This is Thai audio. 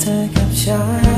เธอกับฉัน